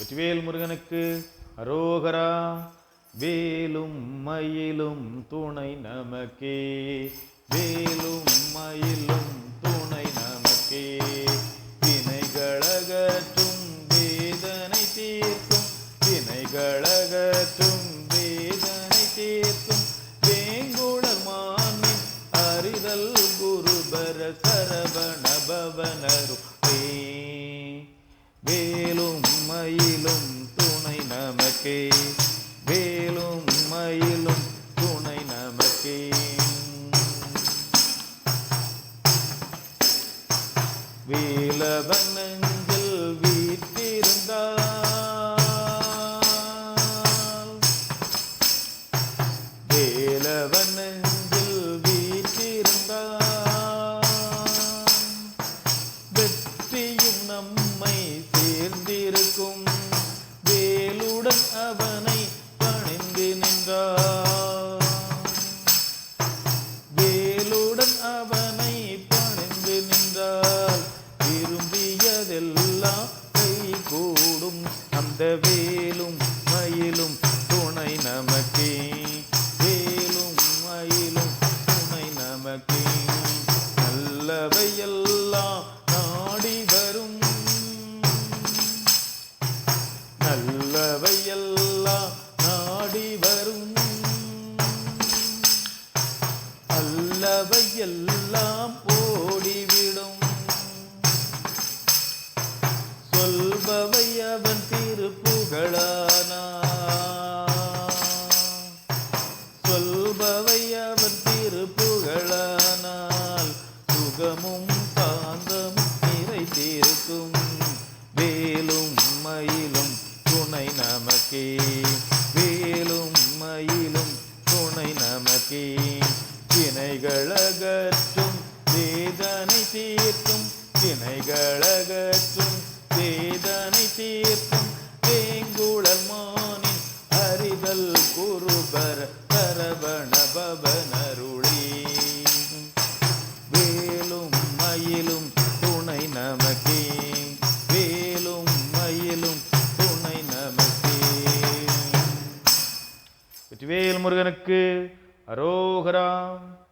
வெற்றிவேல் முருகனுக்கு அரோகரா. வேலும் மயிலும் துணை நமக்கே. வேலும் மயிலும் துணை நமக்கே. வினைகளகற்றும் வேதனை தீர்க்கும். வினைகளகற்றும் வேதனை தீர்க்கும். வேங்குழல் மாமின் அறிதல் குருபர சரவண பவனரு வேலும் வேலவன் நெஞ்சில் வீற்றிருந்தால். வேலவன் வேலும் அந்த வேலும் மயிலும் துணை நமக்கே. வேலும் மயிலும் துணை நமக்கே. நல்லவையெல்லாம் நாடி வரும். நல்லவையெல்லாம் நாடி வரும். அல்லவையெல்லாம் ஓடிவிடும் சொல்பவை அவன் திருப்புகழானால் சுகமும் காந்தமும் நிறைந்திருக்கும். வேலும் மயிலும் துணை நமக்கே. வேலும் மயிலும் துணை நமக்கே. வினைகளகற்றும் வேதனை தீர்க்கும். வினைகளகற்றும் வேதனை தீர்க்கும். தேங்குழல் மானின் அறிதல் குருபர் சரவண பவனருளி. வேலும் மயிலும் துணை நமக்கே. வேலும் மயிலும் துணை நமக்கே. வெற்றிவேல் முருகனுக்கு அரோகராம்